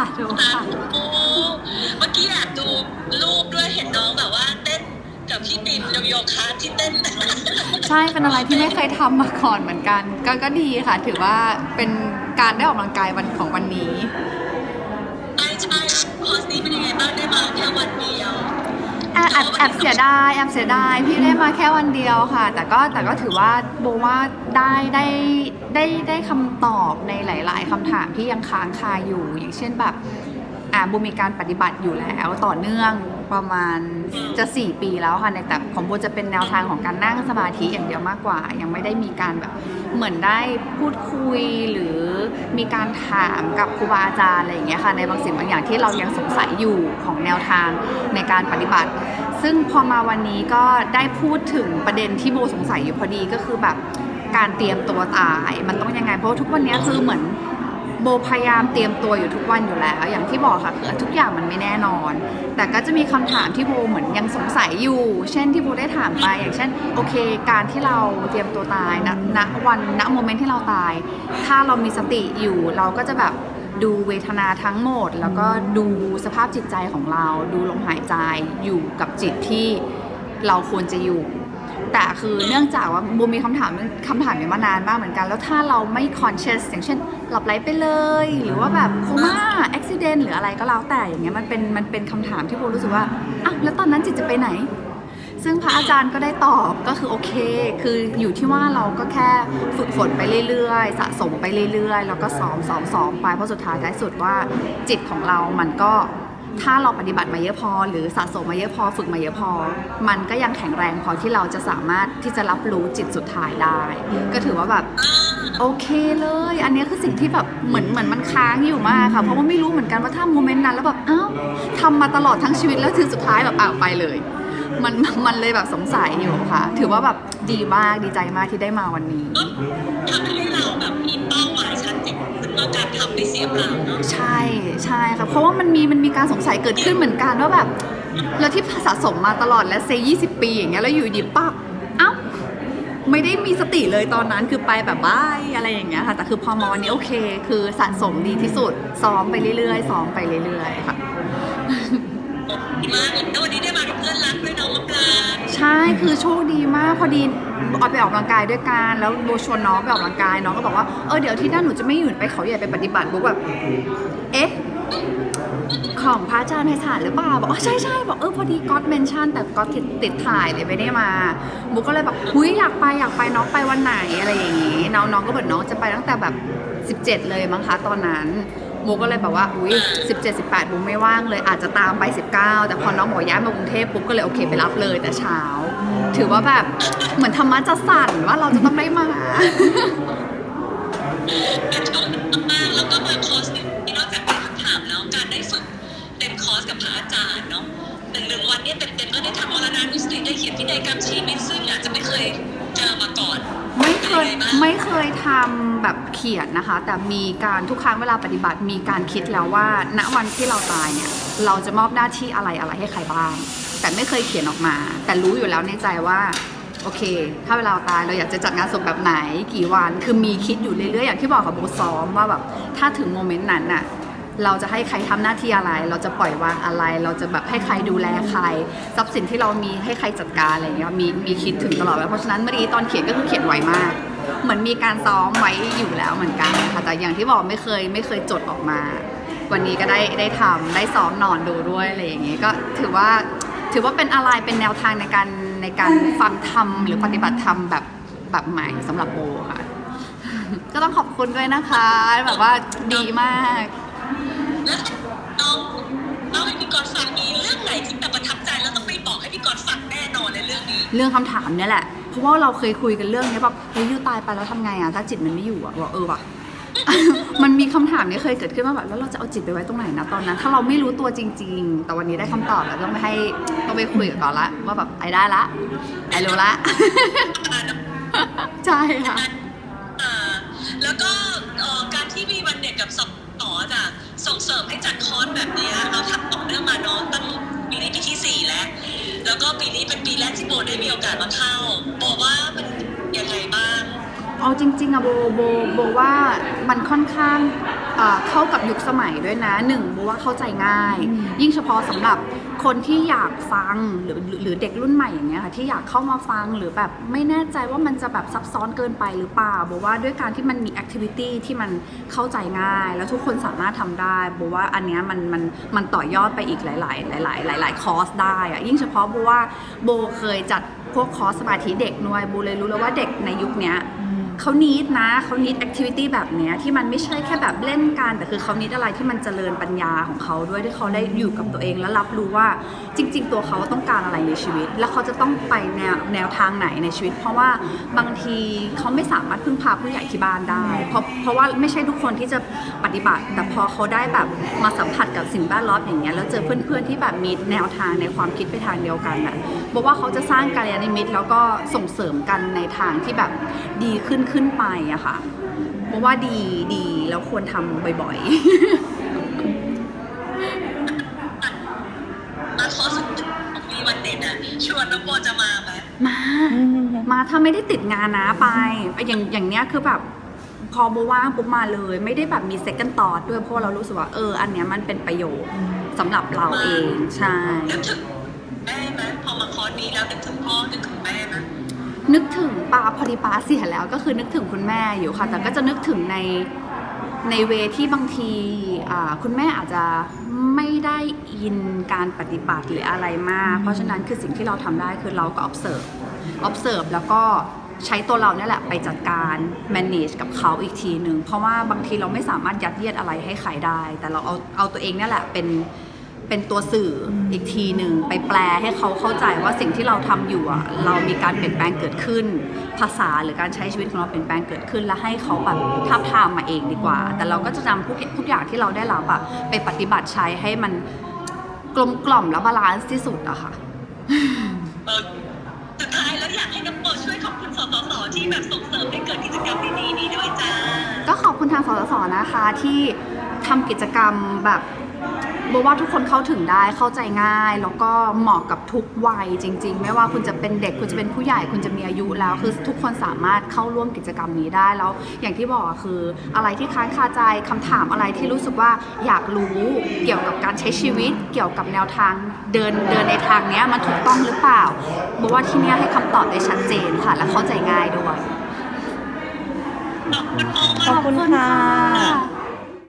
ค่ะดูค่ะโอ้เมื่อกี้แอบดูรูปด้วยเห็นน้องแบบว่าเต้นกับพี่ปิ่นโยคะที่เต้น ใช่เป็นอะไรที่ไม่เคยทำมาก่อนเหมือนกัน ก็ก็ดีค่ะ ถือว่าเป็นการได้ออกกำลังกายวันของวันนี้ ใช่ใช่คอร์สนี้เป็นยังไงบ้างได้มาแค่วันเดียว แอบแอบแอบเสียดายแอบเสียดายพี่ได้มาแค่วันเดียวค่ะ แต่ก็แต่ก็ถือว่าโบว่าได้ได้ได้ได้คำตอบในหลาย ๆคำถามที่ยังค้างคาอยู่ อย่างเช่นแบบอ่าโบมีการปฏิบัติอยู่แล้วต่อเนื่อง ประมาณจะ 4 ปีแล้วค่ะในแต่ของโบจะเป็นแนวทางของการนั่งสมาธิอย่างเดียวมากกว่า ยังไม่ได้มีการแบบเหมือนได้พูดคุยหรือมีการถามกับครูบาอาจารย์อะไรอย่างเงี้ยค่ะในบางสิ่งบางอย่างที่เรายังสงสัยอยู่ของแนวทางในการปฏิบัติ ซึ่งพอมาวันนี้ก็ได้พูดถึงประเด็นที่โบสงสัยอยู่พอดีก็คือแบบการเตรียมตัวตายมันต้องยังไงเพราะทุกวันนี้คือเหมือน โบพยายามเตรียมตัวอยู่ทุกวันอยู่แล้ว อย่างที่บอกค่ะคือทุกอย่างมันไม่แน่นอน แต่ก็จะมีคำถามที่โบเหมือนยังสงสัยอยู่ เช่นที่โบได้ถามไป อย่างเช่น โอเค การที่เราเตรียมตัวตายณณวันณโมเมนต์ที่เราตาย ถ้าเรามีสติอยู่เราก็จะแบบดูเวทนาทั้งหมด แล้วก็ดูสภาพจิตใจของเรา ดูลมหายใจอยู่กับจิตที่เราควรจะอยู่ แต่คือเนื่องจากว่าบูมมีคำถามคำถามนี้มานานมากเหมือนกัน แล้วถ้าเราไม่ conscious อย่างเช่น หลับไหลไปเลย หรือว่าแบบโคม่าอุบิเหตุหรืออะไรก็แล้วแต่อย่างเงี้ยมันเป็นมันเป็นคำถามที่โบรู้สึกว่าอ้าวแล้วตอนนั้นจิตจะไปไหน ซึ่งพระอาจารย์ก็ได้ตอบก็คือโอเค คืออยู่ที่ว่าเราก็แค่ฝึกฝนไปเรื่อยๆ สะสมไปเรื่อยๆ แล้วก็ซ้อมซ้อมซ้อมไปเพราะสุดท้ายท้ายสุดว่าจิตของเรามันก็ ถ้าเราปฏิบัติมาเยอะพอ หรือสะสมมาเยอะพอฝึกมาเยอะพอ มันก็ยังแข็งแรงพอที่เราจะสามารถที่จะรับรู้จิตสุดท้ายได้ ก็ถือว่าแบบโอเคเลย อันนี้คือสิ่งที่แบบเหมือนเหมือนมันค้างอยู่มากค่ะ เพราะว่าไม่รู้เหมือนกันว่าถ้าโมเมนต์นั้นแล้วแบบอ้าวทำมาตลอดทั้งชีวิตแล้วถึงสุดท้ายแบบอ้าวไปเลย มันมันเลยแบบสงสัยอยู่ค่ะ ถือว่าแบบดีมากดีใจมากที่ได้มาวันนี้ทำให้เราแบบ ว่าการทำไม่เสียเปล่าเนาะใช่ใช่ค่ะเพราะว่ามันมีมันมีการสงสัยเกิดขึ้นเหมือนกันว่าแบบแล้วที่สะสมมาตลอดและเซยี่สิบปีอย่างเงี้ยแล้วอยู่ดีปั๊บเอ้าไม่ได้มีสติเลยตอนนั้นคือไปแบบบ้ายอะไรอย่างเงี้ยค่ะ แต่คือพอมาวันนี้โอเค คือสะสมดีที่สุดซ้อมไปเรื่อยๆซ้อมไปเรื่อยๆค่ะดีมากแล้ววันนี้ได้มากับเพื่อน ใช่คือโชคดีมากพอดีออยไปออกกำลังกายด้วยกันแล้วโบชวนน้องไปออกกำลังกายน้องก็บอกว่าเออเดี๋ยวที่หน้าหนูจะไม่หยุดไปเขาใหญ่ไปปฏิบัติบุ๊กแบบเอ๊ะของพระอาจารย์ไพศาลหรือเปล่าบอกว่าใช่ใช่บอกเออพอดีก๊อตเมนชั่นแต่ก๊อตติดติดถ่ายเลยไม่ได้มาบุ๊กก็เลยแบบหุยอยากไปอยากไปน้องไปวันไหนอะไรอย่างงี้น้องน้องก็บอกน้องจะไปตั้งแต่แบบ 17 เลยมั้งคะตอนนั้น บุ๊กก็เลยแบบว่าอุ้ย17 18บุ๊กไม่ว่างเลยอาจจะตามไป 19 แต่พอน้องบอกย้ายมากรุงเทพปุ๊บก็เลยโอเคไปรับเลยแต่เช้า ถือว่าแบบเหมือนธรรมะจะสั่นว่าเราจะต้องได้มาเป็นช่วงมากๆแล้วก็มาคอร์สนี้นอกจากเป็นคำถามแล้วการได้ฝึกเต็มคอร์สกับพระอาจารย์เนาะหนึ่งหนึ่งวันเนี่ยเต็มๆก็ได้ทำมรณานุสติได้เขียนพินัยกรรมชีวิตซึ่งอาจจะไม่เคยเจอมาก่อน ไม่เค ยไม่เคยทำแบบเขียนนะคะ แต่มีการทุกครั้งเวลาปฏิบัติมีการคิดแล้วว่า ณวันที่เราตายเนี่ยเราจะมอบหน้าที่อะไรอะไรให้ใครบ้าง แต่ไม่เคยเขียนออกมา แต่รู้อยู่แล้วในใจว่าโอเค ถ้าเวลาตายเราอยากจะจัดงานศพแบบไหนกี่วัน คือมีคิดอยู่เรื่อยๆ อย่างที่บอกกับโบซ้อมว่าแบบถ้าถึงโมเมนต์นั้นน่ะเราจะให้ใครทำหน้าที่อะไร เราจะปล่อยวางอะไร เราจะแบบให้ใครดูแลใคร ทรัพย์สินที่เรามีให้ใครจัดการอะไรเงี้ยมีมีคิดถึงตลอดเพราะฉะนั้นเมื่อกี้ตอนเขียนก็คือเขียนไวมาก เหมือนมีการซ้อมไว้อยู่แล้วเหมือนกันค่ะแต่อย่างที่บอกไม่เคยไม่เคยจดออกมา วันนี้ก็ได้ได้ทำได้ซ้อมนอนดูด้วยอะไรอย่างงี้ก็ถือว่าถือว่าเป็นอะไรเป็นแนวทางในการในการฟังธรรมหรือปฏิบัติธรรมแบบแบบใหม่สำหรับโบค่ะ ก็ต้องขอบคุณด้วยนะคะ แบบว่าดีมากแล้วน้องน้องให้พี่กอดฟังมีเรื่องไหนที่แบบประทับใจแล้วต้องไปบอกให้พี่กอดฟังแน่นอนในเรื่องนี้ เรื่องคำถามเนี่ยแหละ เพราะว่าเราเคยคุยกันเรื่องนี้แบบเฮ้ยยูตายไปแล้วทำไงอะถ้าจิตมันไม่อยู่อะบอกเออว่ะมันมีคำถามนี้เคยเกิดขึ้นมาแบบแล้วเราจะเอาจิตไปไว้ตรงไหนนะตอนนั้น ถ้าเราไม่รู้ตัวจริง ๆ แต่วันนี้ได้คำตอบแล้วต้องไปให้ต้องไปคุยกับก่อนละว่าแบบไอ้ได้ละไอ้รู้ละใช่ค่ะแล้วก็การที่มีวันเด็กกับสองต่อจะส่งเสริมให้จัดคอร์สแบบนี้เราทำต่อเนื่องมาเนาะตั้งปีนี้ปีที่สี่แล้ว แล้วก็ปีนี้เป็นปีแรกที่โบได้มีโอกาสมาเข้าบอกว่ามันยังไงบ้าง เอาจริงๆอะโบโบโบว่ามันค่อนข้าง อ่อเข้ากับยุคสมัยด้วยนะหนึ่งโบว่าเข้าใจง่าย ยิ่งเฉพาะสำหรับคนที่อยากฟังหรือหรือหรือเด็กรุ่นใหม่อย่างเงี้ยค่ะที่อยากเข้ามาฟังหรือแบบไม่แน่ใจว่ามันจะแบบซับซ้อนเกินไปหรือเปล่าโบว่าด้วยการที่มันมีแอคทิวิตี้ที่มันเข้าใจง่าย แล้วทุกคนสามารถทำได้โบว่าอันเนี้ยมันมันมันต่อยอดไปอีกหลาย ๆ หลาย ๆ หลาย ๆ คอร์สได้อะยิ่งเฉพาะโบว่าโบเคยจัดพวกคอร์สสมาธิเด็กด้วยโบเลยรู้แล้วว่าเด็กในยุคเนี้ย เขานิดนะเขานิดแอคทิวิตี้แบบเนี้ยที่มันไม่ใช่แค่แบบเล่นกัน แต่คือเขานิดอะไรที่มันเจริญปัญญาของเขาด้วยที่เขาได้อยู่กับตัวเองและรับรู้ว่าจริง ๆ ตัวเขาต้องการอะไรในชีวิต แล้วเขาจะต้องไปแนวแนวทางไหนในชีวิต เพราะว่าบางทีเขาไม่สามารถพึ่งพาผู้ใหญ่ที่บ้านได้ เพราะเพราะว่าไม่ใช่ทุกคนที่จะปฏิบัติ แต่พอเขาได้แบบมาสัมผัสกับสิ่งแวดล้อมอย่างเงี้ยแล้วเจอเพื่อนๆที่แบบมีแนวทางในความคิดไปทางเดียวกันอะบอกว่าเขาจะสร้างการยานิมิตแล้วก็ส่งเสริมกันในทางที่แบบดีขึ้นขึ้นไปอะค่ะเพราะว่าดีดีแล้วควรทำบ่อยๆมาคอร์สของมีวันเด็กอะชวนน้องโบจะมาไหมมา มาถ้าไม่ได้ติดงานนะไปอย่างอย่างเนี้ยคือแบบพอโบว่างปุ๊บมาเลย ไม่ได้แบบมี second thought ด้วยเพราะว่าเรารู้สึกว่าเออ อันเนี้ยมันเป็นประโยชน์สำหรับเราเองใช่นึกถึงแม่ไหมพอมาคอร์สนี้แล้วนึกถึงพ่อนึกถึงแม่ไหม นึกถึงป้าพอดีป้าเสียแล้วก็คือนึกถึงคุณแม่อยู่ค่ะ แต่ก็จะนึกถึงในในเวที่บางทีอ่าคุณแม่อาจจะไม่ได้อินการปฏิบัติหรืออะไรมาก เพราะฉะนั้นคือสิ่งที่เราทำได้คือเราก็ observe observe แล้วก็ใช้ตัวเราเนี่ยแหละไปจัดการ manage กับเขาอีกทีหนึ่งเพราะว่าบางทีเราไม่สามารถยัดเยียดอะไรให้ใครได้ แต่เราเอาเอาตัวเองเนี่ยแหละเป็น เป็นตัวสื่ออีกทีหนึ่งไปแปลให้เขาเข้าใจว่าสิ่งที่เราทำอยู่อะเรามีการเปลี่ยนแปลงเกิดขึ้น ภาษาหรือการใช้ชีวิตของเราเปลี่ยนแปลงเกิดขึ้น และให้เขาแบบทับทามมาเองดีกว่า แต่เราก็จะนำทุกทุกอย่างที่เราได้รับอะไปปฏิบัติใช้ให้มันกลมกล่อมและบาลานซ์ที่สุดอะค่ะเออสุดท้ายแล้วอยากให้น้องโบช่วยขอบคุณสสสที่แบบส่งเสริมให้เกิดกิจกรรมดีๆนี้ด้วยจ้าก็ขอบคุณทางสสสนะคะที่ ทำกิจกรรมแบบบอกว่าทุกคนเข้าถึงได้เข้าใจง่าย แล้วก็เหมาะกับทุกวัยจริง ๆ ไม่ว่าคุณจะเป็นเด็กคุณจะเป็นผู้ใหญ่คุณจะมีอายุแล้วคือทุกคนสามารถเข้าร่วมกิจกรรมนี้ได้แล้ว อย่างที่บอกอะคืออะไรที่ค้างคาใจคำถามอะไรที่รู้สึกว่าอยากรู้เกี่ยวกับการใช้ชีวิต เกี่ยวกับแนวทางเดินเดินในทางเนี้ยมันถูกต้องหรือเปล่าบอกว่าที่เนี้ยให้คำตอบได้ชัดเจนค่ะ และเข้าใจง่ายด้วยขอบคุณโบขอบคุณค่ะค่ะ